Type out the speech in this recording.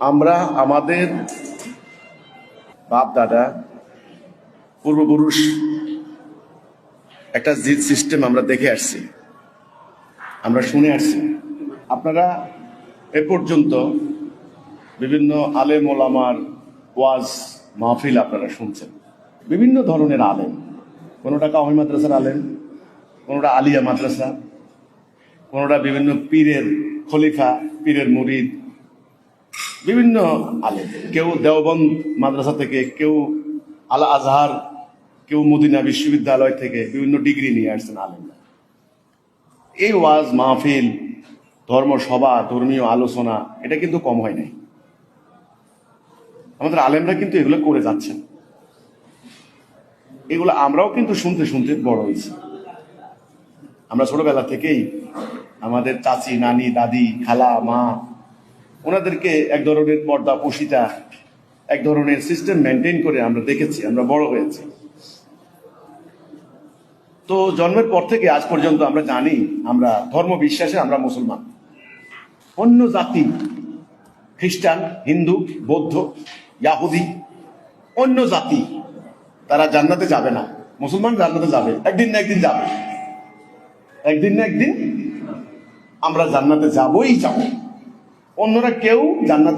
আমরা আমাদের বাপ দাদা পূর্বপুরুষ, একটা জিত সিস্টেম আমরা দেখে আসছি। আমরা শুনে আসছি। আপনারা এ পর্যন্ত বিভিন্ন আলেম ওলামার ওয়াজ মাহফিল আপনারা শুনছেন। বিভিন্ন ধরনের আলেম। কোনোটা কাওমি মাদ্রাসার আলেম, কোনোটা আলিয়া মাদ্রাসা, কোনোটা বিভিন্ন পীরের খলিফা, পীরের মুরিদ বিভিন্ন আলেম, কেউ দেওবন্দ মাদ্রাসা থেকে, কেউ আল আজহার কেউ মদিনা বিশ্ববিদ্যালয় থেকে বিভিন্ন ডিগ্রি নিয়ে আসছেন আলেমরা। এই ওয়াজ, মাহফিল ধর্মসভা ধর্মীয় আলোচনা, এটা কিন্তু কম হয় নাই। আমাদের আলেমরা কিন্তু এগুলো করে যাচ্ছেন। এগুলো আমরাও কিন্তু শুনতে শুনতে বড় হয়েছি। আমরা ছোটবেলা থেকেই আমাদের চাচি, নানি, দাদি, খালা, মা ওনাদেরকে এক ধরনের পর্দা, পুষিতা, এক ধরনের সিস্টেম মেনটেন করে আমরা দেখেছি, আমরা বড় হয়েছি। তো জন্মের পর থেকে আজ পর্যন্ত আমরা জানি, আমরা ধর্ম বিশ্বাসে আমরা মুসলমান। অন্য জাতি, খ্রিস্টান, হিন্দু, বৌদ্ধ, ইয়াহুদি, অন্য জাতি, তারা জান্নাতে যাবে না। মুসলমান জান্নাতে যাবে, একদিন না একদিন যাবে। একদিন না একদিন আমরা জান্নাতে যাবই যাব। অন্যরা কেউ জান্নাতে